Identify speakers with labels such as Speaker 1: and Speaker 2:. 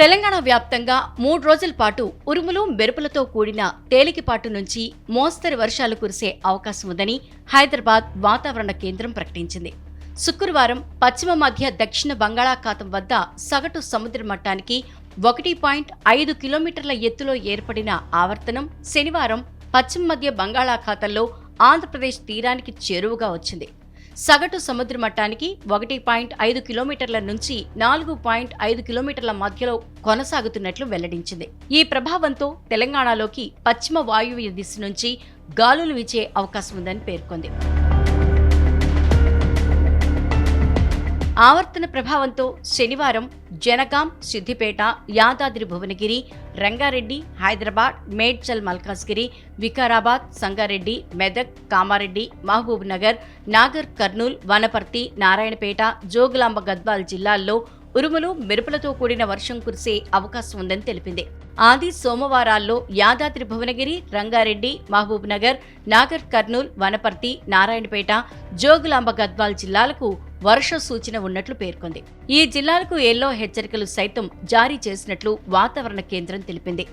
Speaker 1: తెలంగాణ వ్యాప్తంగా మూడు రోజుల పాటు ఉరుములు మెరుపులతో కూడిన తేలికపాటు నుంచి మోస్తరు వర్షాలు కురిసే అవకాశం ఉందని హైదరాబాద్ వాతావరణ కేంద్రం ప్రకటించింది శుక్రవారం పశ్చిమ మధ్య దక్షిణ బంగాళాఖాతం వద్ద సగటు సముద్ర మట్టానికి ఒకటి పాయింట్ ఐదు కిలోమీటర్ల ఎత్తులో ఏర్పడిన ఆవర్తనం శనివారం పశ్చిమ మధ్య బంగాళాఖాతంలో ఆంధ్రప్రదేశ్ తీరానికి చేరువుగా వచ్చింది సగటు సముద్ర మట్టానికి ఒకటి పాయింట్ ఐదు కిలోమీటర్ల నుంచి నాలుగు పాయింట్ ఐదు కిలోమీటర్ల మధ్యలో కొనసాగుతున్నట్లు వెల్లడించింది ఈ ప్రభావంతో తెలంగాణలోకి పశ్చిమ వాయువ్య దిశ నుంచి గాలులు వీచే అవకాశం ఉందని పేర్కొంది ఆవర్తన ప్రభావంతో శనివారం జనగాం సిద్దిపేట యాదాద్రి భువనగిరి రంగారెడ్డి హైదరాబాద్ మేడ్చల్ మల్కాజ్గిరి వికారాబాద్ సంగారెడ్డి మెదక్ కామారెడ్డి మహబూబ్ నగర్ నాగర్ కర్నూల్ వనపర్తి నారాయణపేట జోగులాంబ గద్వాల్ జిల్లాల్లో ఉరుములు మెరుపులతో కూడిన వర్షం కురిసే అవకాశం ఉందని తెలిపింది ఆది సోమవారాల్లో యాదాద్రి భువనగిరి రంగారెడ్డి మహబూబ్నగర్ నాగర్ కర్నూల్ వనపర్తి నారాయణపేట జోగులాంబ గద్వాల్ జిల్లాలకు వర్ష సూచన ఉన్నట్లు పేర్కొంది ఈ జిల్లాలకు ఎల్లో హెచ్చరికలు సైతం జారీ చేసినట్లు వాతావరణ కేంద్రం తెలిపింది